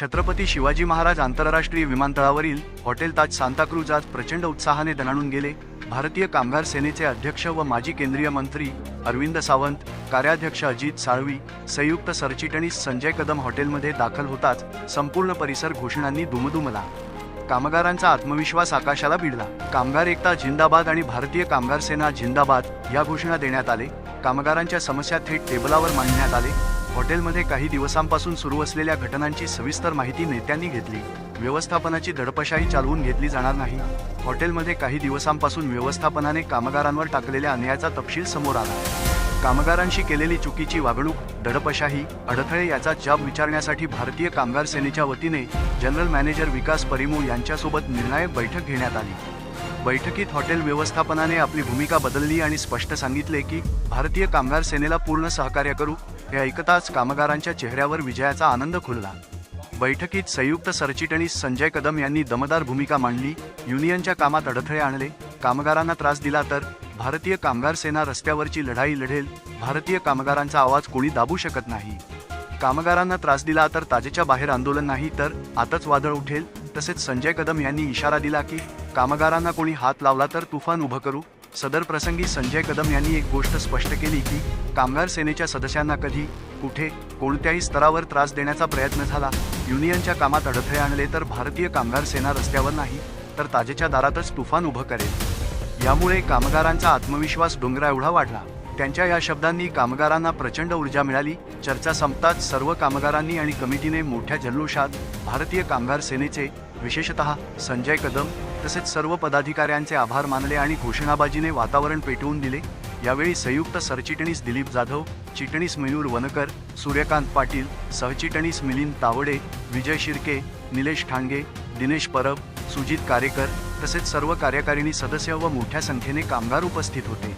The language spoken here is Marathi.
छत्रपती शिवाजी महाराज आंतरराष्ट्रीय विमानतळावरील हॉटेल ताज सांताक्रूज आज प्रचंड उत्साहाने दणाणून गेले. भारतीय कामगार सेनेचे अध्यक्ष व माजी केंद्रीय मंत्री अरविंद सावंत कार्याध्यक्ष अजित साळवी संयुक्त सरचिटणीस संजय कदम हॉटेलमध्ये दाखल होताच संपूर्ण परिसर घोषणांनी दुमदुमला. कामगारांचा आत्मविश्वास आकाशाला भिडला. कामगार एकता झिंदाबाद आणि भारतीय कामगार सेना झिंदाबाद या घोषणा देण्यात आले. कामगारांच्या समस्या थेट टेबलावर मांडण्यात आले. हॉटेलमध्ये काही दिवसांपासून सुरू असलेल्या घटनांची सविस्तर माहिती नेत्यांनी घेतली. व्यवस्थापनाची दडपशाही चालवून घेतली जाणार नाही. हॉटेलमध्ये काही दिवसांपासून व्यवस्थापनाने कामगारांवर टाकलेल्या अन्यायाचा तपशील समोर आला. कामगारांशी केलेली चुकीची वागणूक दडपशाही अडथळे याचा जाब विचारण्यासाठी भारतीय कामगार सेनेच्या वतीने जनरल मॅनेजर विकास परिमू यांच्यासोबत निर्णायक बैठक घेण्यात आली. बैठकीत हॉटेल व्यवस्थापनाने आपली भूमिका बदलली आणि स्पष्ट सांगितले की भारतीय कामगार सेनेला पूर्ण सहकार्य करू हे ऐकताच कामगारांच्या चेहऱ्यावर विजयाचा आनंद खुलला. बैठकीत संयुक्त सरचिटणीस संजय कदम यांनी दमदार भूमिका मांडली युनियनच्या कामात अडथळे आणले कामगारांना त्रास दिला तर भारतीय कामगार सेना रस्त्यावरची लढाई लढेल भारतीय कामगारांचा आवाज कोणी दाबू शकत नाही. कामगारांना त्रास दिला तर ताजेच्या बाहेर आंदोलन नाही तर आतच वादळ उठेल तसेच संजय कदम यांनी इशारा दिला की कामगारांना कोणी हात लावला तर तुफान उभं करू सदर प्रसंगी संजय कदम यांनी एक गोष्ट स्पष्ट केली की कामगार सेनेच्या सदस्यांना कधी कुठे कोणत्याही स्तरावर त्रास देण्याचा प्रयत्न झाला युनियनच्या कामात अडथळे आणले तर भारतीय कामगार सेना रस्त्यावर नाही तर ताजेच्या दारातच तुफान उभं करेल. यामुळे कामगारांचा आत्मविश्वास डोंगरा एवढा वाढला. त्यांच्या या शब्दांनी कामगारांना प्रचंड ऊर्जा मिळाली. चर्चा संपताच सर्व कामगारांनी आणि कमिटीने मोठ्या जल्लोषात भारतीय कामगार सेनेचे विशेषतः संजय कदम तसेच सर्व पदाधिकाऱ्यांचे आभार मानले आणि घोषणाबाजीने वातावरण पेटवून दिले. यावेळी संयुक्त सरचिटणीस दिलीप जाधव चिटणीस मयूर वनकर सूर्यकांत पाटील सहचिटणीस मिलिंद तावडे विजय शिर्के निलेश ठांगे दिनेश परब सुजित कारेकर तसेच सर्व कार्यकारिणी सदस्य व मोठ्या संख्येने कामगार उपस्थित होते.